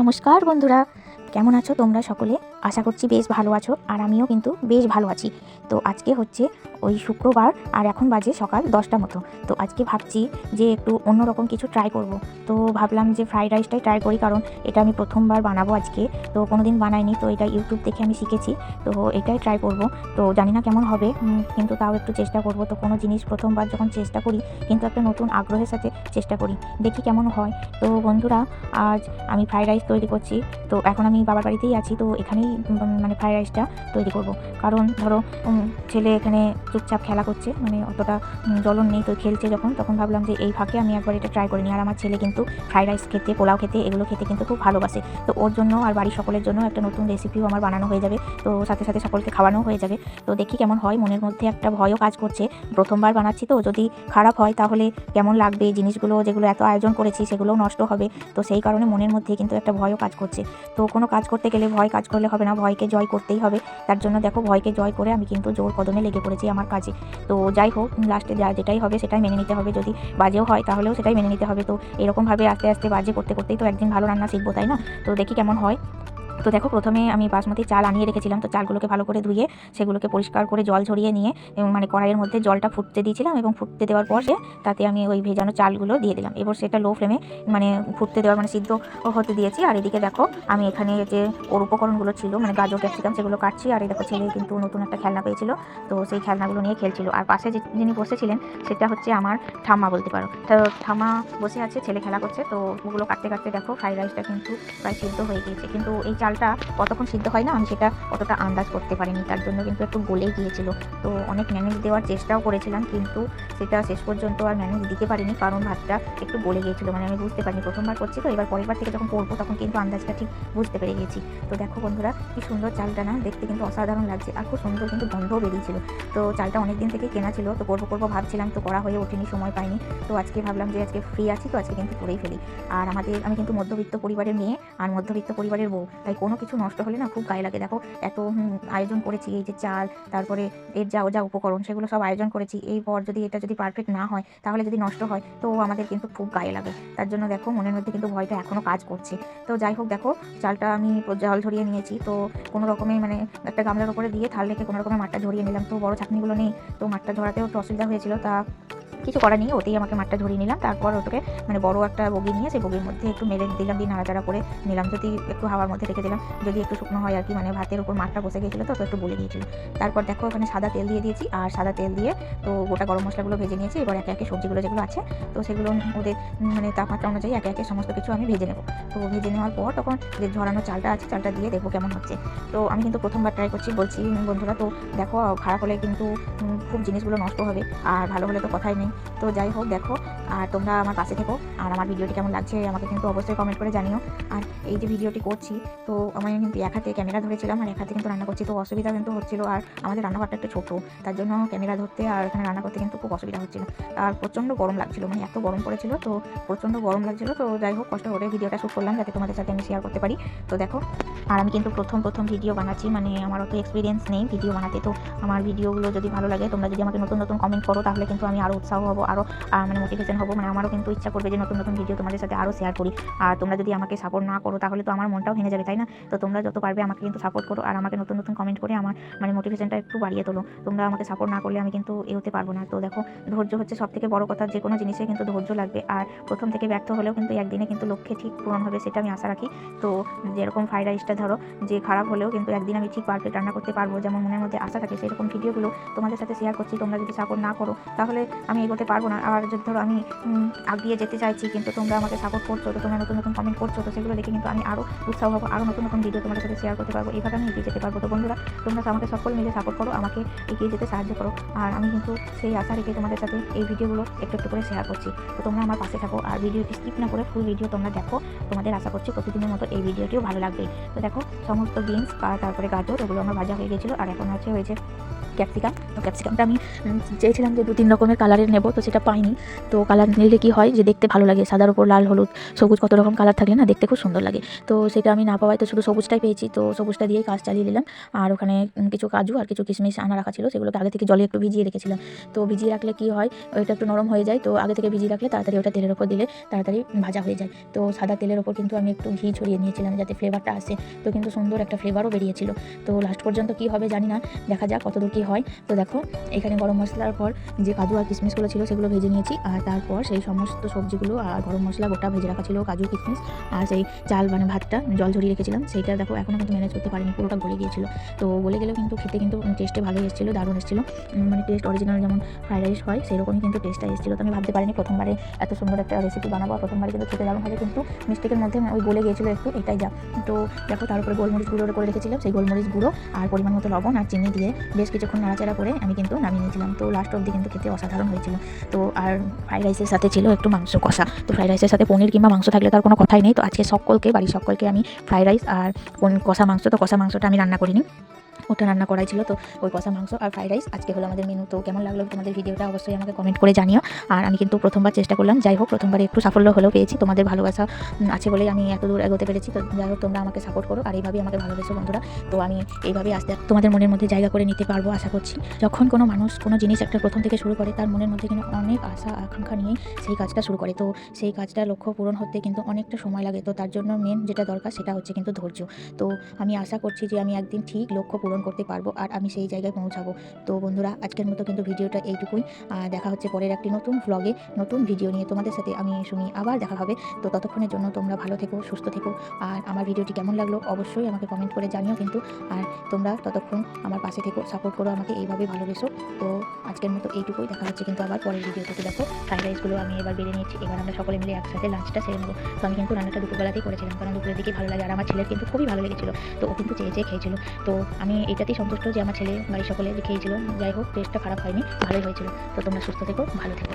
নমস্কার বন্ধুরা। কেমন আছো তোমরা সকলে? আশা করছি বেশ ভালো আছো, আর আমিও কিন্তু বেশ ভালো আছি। তো আজকে হচ্ছে ওই শুক্রবার, আর এখন বাজে সকাল দশটা মতো। তো আজকে ভাবছি যে একটু অন্যরকম কিছু ট্রাই করব। তো ভাবলাম যে ফ্রাইড রাইসটাই ট্রাই করি, কারণ এটা আমি প্রথমবার বানাবো আজকে। তো কোনো দিন বানাইনি, তো এটা ইউটিউব দেখে আমি শিখেছি। তো এটাই ট্রাই করব। তো জানি না কেমন হবে কিন্তু তাও একটু চেষ্টা করব। তো কোনো জিনিস প্রথমবার যখন চেষ্টা করি, কিন্তু একটা নতুন আগ্রহের সাথে চেষ্টা করি, দেখি কেমন হয়। তো বন্ধুরা, আজ আমি ফ্রাইড রাইস তৈরি করছি। তো এখন আমি বাবার বাড়িতেই আছি, তো এখানেই মানে ফ্রাইড রাইসটা তৈরি করব। কারণ ধরো ছেলে এখানে চুপচাপ খেলা করছে মানে অতটা জ্বলন নেই তো খেলছে যখন, তখন ভাবলাম যে এই ফাঁকে আমি একবার এটা ট্রাই করিনি আর আমার ছেলে কিন্তু ফ্রাইড রাইস খেতে, পোলাও খেতে, এগুলো খেতে কিন্তু খুব ভালোবাসে। তো ওর জন্য আর বাড়ির সকলের জন্য একটা নতুন রেসিপিও আমার বানানো হয়ে যাবে। তো সাথে সাথে সকলকে খাওয়ানো হয়ে যাবে। তো দেখি কেমন হয়। মনের মধ্যে একটা ভয়ও কাজ করছে। প্রথমবার বানাচ্ছি তো, যদি খারাপ হয় তাহলে কেমন লাগবে? জিনিসগুলো, যেগুলো এত আয়োজন করেছি, সেগুলোও নষ্ট হবে। তো সেই কারণে মনের মধ্যে কিন্তু একটা ভয়ও কাজ করছে। তো কোনো কাজ করতে গেলে ভয় কাজ করলে হবে না, ভয়কে জয় করতেই হবে। তার জন্য দেখো, ভয়কে জয় করে আমি কিন্তু জোর কদমে লেগে পড়েছি আমার কাজে। তো যাই হোক লাস্টে যা যেটাই হবে সেটাই মেনে নিতে হবে। যদি বাজেও হয় তাহলেও সেটাই মেনে নিতে হবে। তো এরকমভাবে আস্তে আস্তে বাজে করতে করতেই তো একদিন ভালো রান্না শিখব, তাই না? তো দেখি কেমন হয়। তো দেখো প্রথমে আমি বাসমতি চাল আনিয়ে রেখেছিলাম, তো চালগুলোকে ভালো করে ধুয়ে সেগুলোকে পরিষ্কার করে জল ঝরিয়ে নিয়ে মানে কড়াইয়ের মধ্যে জলটা ফুটতে দিয়েছিলাম এবং ফুটতে দেওয়ার পর সে তাতে আমি ওই ভেজানো চালগুলো দিয়ে দিলাম। এবার সেটা লো ফ্লেমে মানে ফুটতে দেওয়ার মানে সিদ্ধ হতে দিয়েছি। আর এদিকে দেখো আমি এখানে যে ওর উপকরণগুলো ছিল মানে গাজর, ক্যাপসিকাম সেগুলো কাটছি, আর এই দেখো ছেলে কিন্তু নতুন একটা খেলনা পেয়েছিল, তো সেই খেলনাগুলো নিয়ে খেলছিল। আর পাশে যে যিনি বসেছিলেন সেটা হচ্ছে আমার ঠাম্মা বলতে পারো। তো ঠাম্মা বসে আছে, ছেলে খেলা করছে, তো ওগুলো কাটতে কাটতে দেখো ফ্রাইড রাইসটা কিন্তু প্রায় সিদ্ধ হয়ে গিয়েছে। কিন্তু এই চালটা কতক্ষণ সিদ্ধ হয় না, আমি সেটা অতটা আন্দাজ করতে পারিনি। তার জন্য কিন্তু একটু গলে গিয়েছিল। তো অনেক ম্যানেজ দেওয়ার চেষ্টাও করেছিলাম, কিন্তু সেটা শেষ পর্যন্ত আর ম্যানেজ দিতে পারিনি, কারণ ভাতটা একটু গলে গিয়েছিল। মানে আমি বুঝতে পারিনি, প্রথমবার করছি তো, এবার পরের বার থেকে যখন করব তখন কিন্তু আন্দাজটা ঠিক বুঝতে পেরে গেছি। তো দেখো বন্ধুরা, কি সুন্দর চালটা না, দেখতে কিন্তু অসাধারণ লাগছে আর খুব সুন্দর কিন্তু গন্ধও বেরিয়েছিল। তো চালটা অনেক দিন থেকে কেনা ছিল, তো করব করব ভাবছিলাম, তো করা হয়ে ওঠেনি, সময় পাইনি। তো আজকে ভাবলাম যে আজকে ফ্রি আছি, তো আজকে কিন্তু করেই ফেলি। আর আমাদের, আমি কিন্তু মধ্যবিত্ত পরিবারের মেয়ে, আর মধ্যবিত্ত পরিবারের বউ, তাই কোনো কিছু নষ্ট হলে না খুব গায়ে লাগে। দেখো, এত আয়োজন করেছি, এই যে চাল, তারপরে এর যা যা উপকরণ, সেগুলো সব আয়োজন করেছি। এই পর যদি এটা যদি পারফেক্ট না হয়, তাহলে যদি নষ্ট হয়, তো আমাদের কিন্তু খুব গায়ে লাগে। তার জন্য দেখো, মনের মধ্যে কিন্তু ভয়টা এখনও কাজ করছে। তো যাই হোক, দেখো, চালটা আমি জল ঝরিয়ে নিয়েছি। তো কোনো রকমে মানে একটা গামলার উপরে দিয়ে থাল রেখে কোনো রকমের মাঠটা ঝরিয়ে নিলাম। তো বড় ছাঁকনিগুলো নেই। তো মাঠটা ঝরাতেও একটু অসুবিধা হয়েছিল, তা কিছু করার নেই, ওতেই আমাকে মাঠটা ঝরিয়ে নিলাম। তারপর ওটাকে মানে বড় একটা বগি নিয়ে, সেই বগির মধ্যে একটু মেরে দিলাম, দিয়ে নাড়াচাড়া করে নিলাম। যদি একটু হাওয়ার মধ্যে রেখে দিলাম, যদি একটু শুকনো হয় আর কি মানে ভাতের উপর মাঠটা বসে গিয়েছিল তো একটু বলে গিয়েছিল তারপর দেখো, ওখানে সাদা তেল দিয়ে দিয়েছি, আর সাদা তেল দিয়ে তো গোটা গরম মশলাগুলো ভেজে নিয়েছি। এবার একে একে সবজিগুলো যেগুলো আছে, তো সেগুলো ওদের মানে তাপমাত্রা অনুযায়ী একে একে সমস্ত কিছু আমি ভেজে নেব। তো ভেজে নেওয়ার পর তখন যে ঝরানো চালটা আছে, চালটা দিয়ে দেখব কেমন হচ্ছে। তো আমি কিন্তু প্রথমবার ট্রাই করছি, বলছি বন্ধুরা, তো দেখো, খারাপ হলে কিন্তু খুব জিনিসগুলো নষ্ট হবে, আর ভালো হলে তো কথাই নেই। তো যাই হোক দেখো আর তোমরা আমার পাশে থেকো। আর আমার ভিডিওটি কেমন লাগছে আমাকে কিন্তু অবশ্যই কমেন্ট করে জানিও। আর এই যে ভিডিওটি করছি, তো আমি কিন্তু এক হাতে ক্যামেরা ধরেছিলাম আর এক হাতে কিন্তু রান্না করছি। তো অসুবিধা কিন্তু হচ্ছিল আর আমাদের রান্নাঘরটা একটু ছোটো, তার জন্য ক্যামেরা ধরতে আর এখানে রান্না করতে কিন্তু খুব অসুবিধা হচ্ছিল। আর প্রচণ্ড গরম লাগছিল মানে এত গরম পড়েছিল, তো প্রচণ্ড গরম লাগছিল। তো যাই হোক, কষ্ট করে ভিডিওটা শ্যুট করলাম যাতে তোমাদের সাথে আমি শেয়ার করতে পারি। তো দেখো, আর আমি কিন্তু প্রথম প্রথম ভিডিও বানাচ্ছি মানে আমার অত এক্সপিরিয়েন্স নেই ভিডিও বানাতে। তো আমার ভিডিওগুলো যদি ভালো লাগে, তোমরা যদি আমাকে নতুন নতুন কমেন্ট করো, তাহলে কিন্তু আমি আরও উৎসাহ হব আরও মানে মোটিভেশন হব। মানে আমারও কিন্তু ইচ্ছা করবে যে নতুন নতুন ভিডিও তোমাদের সাথে আরও শেয়ার করি। আর তোমরা যদি আমাকে সাপোর্ট না করো, তাহলে তো আমার মনটাও ভেঙে যাবে, তাই না? তো তোমরা যত পারবে আমাকে কিন্তু সাপোর্ট করো আর আমাকে নতুন নতুন কমেন্ট করে আমার মানে মোটিভেশনটা একটু বাড়িয়ে তোলো। তোমরা আমাকে সাপোর্ট না করলে আমি কিন্তু এগোতে পারব না। তো দেখো, ধৈর্য হচ্ছে সব থেকে বড় কথা, যে কোনো জিনিসে কিন্তু ধৈর্য লাগবে। আর প্রথম থেকে ব্যর্থ হলেও কিন্তু একদিনে কিন্তু লক্ষ্যে ঠিক পূরণ হবে, সেটা আমি আশা রাখি। তো যেরকম ফ্রাইড রাইসটা ধরো, যে খারাপ হলেও কিন্তু একদিন আমি ঠিক পারফেক্ট রান্না করতে পারব, যেমন মনের মধ্যে আশা থাকে, সেরকম ভিডিওগুলো তোমাদের সাথে শেয়ার করছি। তোমরা যদি সাপোর্ট না করো, তাহলে আমি এগোতে পারব না। আর যদি ধরো আমি আগিয়ে যেতে চাইছি, কিন্তু তোমরা আমাকে সাপোর্ট করছ, তো তোমরা নতুন নতুন কমেন্ট করছ, তো সেগুলো দেখে কিন্তু আমি আরও উৎসাহ হব আরও নতুন নতুন ভিডিও তোমাদের সাথে শেয়ার করতে পারব। এইভাবে আমি এগিয়ে যেতে পারব। তো বন্ধুরা, তোমরা আমাকে সকল মিলে সাপোর্ট করো, আমাকে এগিয়ে যেতে সাহায্য করো। আর আমি কিন্তু সেই আশা রেখে তোমাদের সাথে এই ভিডিওগুলো একটু একটু করে শেয়ার করছি। তো তোমরা আমার পাশে থাকো আর ভিডিওটি স্কিপ না করে ফুল ভিডিও তোমরা দেখো। তোমাদের আশা করছি প্রতিদিনের মতো এই ভিডিওটিও ভালো লাগবে। তো দেখো, সমস্ত বিনস তারপরে গাজর, ওগুলো আমার ভাজা হয়ে গেছিল আর এখন হচ্ছে হয়েছে ক্যাপসিকাম, তো ক্যাপসিকামটা আমি চেয়েছিলাম যে দু তিন রকমের কালারের নেব, তো সেটা পাইনি। তো কালার নিলে কি হয় যে দেখতে ভালো লাগে, সাদার উপর লাল, হলুদ, সবুজ কত রকম কালার থাকলে না দেখতে খুব সুন্দর লাগে। তো সেটা আমি না পাওয়ায় তো শুধু সবুজটাই পেয়েছি, তো সবুজটা দিয়েই কাজ চালিয়ে নিলাম। আর ওখানে কিছু কাজু আর কিছু কিশমিশ আনা রাখা ছিল, সেগুলোকে আগে থেকে জলে একটু ভিজিয়ে রেখেছিলাম। তো ভিজিয়ে রাখলে কি হয়, ওইটা একটু নরম হয়ে যায়, তো আগে থেকে ভিজিয়ে রাখলে তাড়াতাড়ি ওটা তেলের ওপর দিলে তাড়াতাড়ি ভাজা হয়ে যায়। তো সাদা তেলের ওপর কিন্তু আমি একটু ঘি ছড়িয়ে নিয়েছিলাম যাতে ফ্লেভারটা আসে, তো কিন্তু সুন্দর একটা ফ্লেভারও বেরিয়েছিল। তো লাস্ট পর্যন্ত কি হবে জানি না, দেখা যাক কতদূর কী হয়। তো দেখো, এখানে গরম মশলার পর যে কাজু আর কিশমিশগুলো ছিল সেগুলো ভেজে নিয়েছি। আর তারপর সেই সমস্ত সবজিগুলো আর গরম মশলা গোটা ভেজে রাখা ছিল, কাজু, কিশমিশ আর সেই চাল মানে ভাতটা জল ঝরিয়ে রেখেছিলাম। সেইটা দেখো এখনও কিন্তু ম্যানেজ করতে পারিনি, পুরোটা গলে গিয়েছিল। তো গলে গেলেও কিন্তু খেতে কিন্তু টেস্টে ভালোই এসেছিল, দারুণ এসেছিল। মানে টেস্ট অরিজিনাল যেমন ফ্রাইড রাইস হয়, সেরকমই কিন্তু টেস্টটা এসেছিল। তো আমি ভাবতে পারিনি প্রথমবারে এত সুন্দর একটা রেসিপি বানাবো, প্রথমবারে কিন্তু খেতে দারুণ হবে। কিন্তু মিস্টেকের মধ্যে ওই গলে গিয়েছিল একটু, এটাই যা। তো দেখো, তার উপরে গোলমরিচ গুঁড়ো করে রেখেছিলাম। সেই গোলমরিচ গুঁড়ো আর পরিমাণ মতো লবণ আর চিনি দিয়ে বেশ কিছুক্ষণ নাড়াচাড়া করে আমি কিন্তু নামিয়ে নিয়েছিলাম। তো লাস্ট অবধি কিন্তু খেতে অসাধারণ হয়েছিল। তো আর ফ্রাইড রাইসের সাথে ছিল একটু মাংস কষা। তো ফ্রাইড রাইসের সাথে পনির কিংবা মাংস থাকলে তার কোনো কথাই নেই। তো আজকে সকলকে, বাড়ির সকলকে আমি ফ্রাইড রাইস আর কষা মাংস। তো কষা মাংসটা আমি রান্না করিনি। ওটা রান্না করাই ছিল। তো ওই কষা মাংস আর ফ্রাইড রাইস আজকে হলো আমাদের মেনু তো কেমন লাগল তোমাদের ভিডিওটা অবশ্যই আমাকে কমেন্ট করে জানিও। আর আমি কিন্তু প্রথমবার চেষ্টা করলাম। যাই হোক, প্রথমবারে একটু সাফল্য হলেও পেয়েছি। তোমাদের ভালোবাসা আছে বলেই আমি এত দূর এগোতে পেরেছি। তো যাই হোক, তোমরা আমাকে সাপোর্ট করো। আর এইভাবেই আমাকে ভালোবেসো বন্ধুরা। তো আমি এইভাবেই আস্তে আস্তে তোমাদের মনের মধ্যে জায়গা করে নিতে পারব, আশা করছি। যখন কোনো মানুষ কোনো জিনিস একটা প্রথম থেকে শুরু করে, তার মনের মধ্যে কিন্তু অনেক আশা, আকাঙ্ক্ষা নিয়ে সেই কাজটা শুরু করে। তো সেই কাজটা লক্ষ্য পূরণ হতে কিন্তু অনেকটা সময় লাগে। তো তার জন্য মেন যেটা দরকার, সেটা হচ্ছে কিন্তু ধৈর্য। তো আমি আশা করছি যে আমি একদিন ঠিক লক্ষ্য পূরণ করতে পারব আর আমি সেই জায়গায় পৌঁছাবো। তো বন্ধুরা, আজকের মতো কিন্তু ভিডিওটা এইটুকুই। দেখা হচ্ছে পরের একটি নতুন ভ্লগে নতুন ভিডিও নিয়ে তোমাদের সাথে আমি শুনি আবার দেখা হবে। তো ততক্ষণের জন্য তোমরা ভালো থেকো, সুস্থ থেকো। আর আমার ভিডিওটি কেমন লাগল অবশ্যই আমাকে কমেন্ট করে জানিও কিন্তু। আর তোমরা ততক্ষণ আমার পাশে থেকো সাপোর্ট করো আমাকে, এইভাবে ভালোবেসো। তো আজকের মতো এইটুকুই। দেখা হচ্ছে কিন্তু আবার পরের ভিডিও থেকে দেখো ফ্রাইড রাইসগুলো আমি এবার বেড়ে নিয়েছি। এবার আমরা সকলে মিলে একসাথে লাঞ্চটা সেরে নেব। তো আমি কিন্তু রান্নাটা দুপুরবেলাতেই করেছিলাম, কারণ দুপুরের দিকে ভালো লাগে। আর আমার ছেলের কিন্তু খুবই ভালো লেগেছিল। তো ও কিন্তু চেয়ে চেয়ে খেয়েছিল। তো আমি এটাতেই সন্তুষ্ট যে আমার ছেলে, বাড়ির সকলে খেয়েছিল। যাই হোক টেস্টটা খারাপ হয়নি, ভালোই হয়েছিল। তো তোমরা সুস্থ থেকো, ভালো থেকো।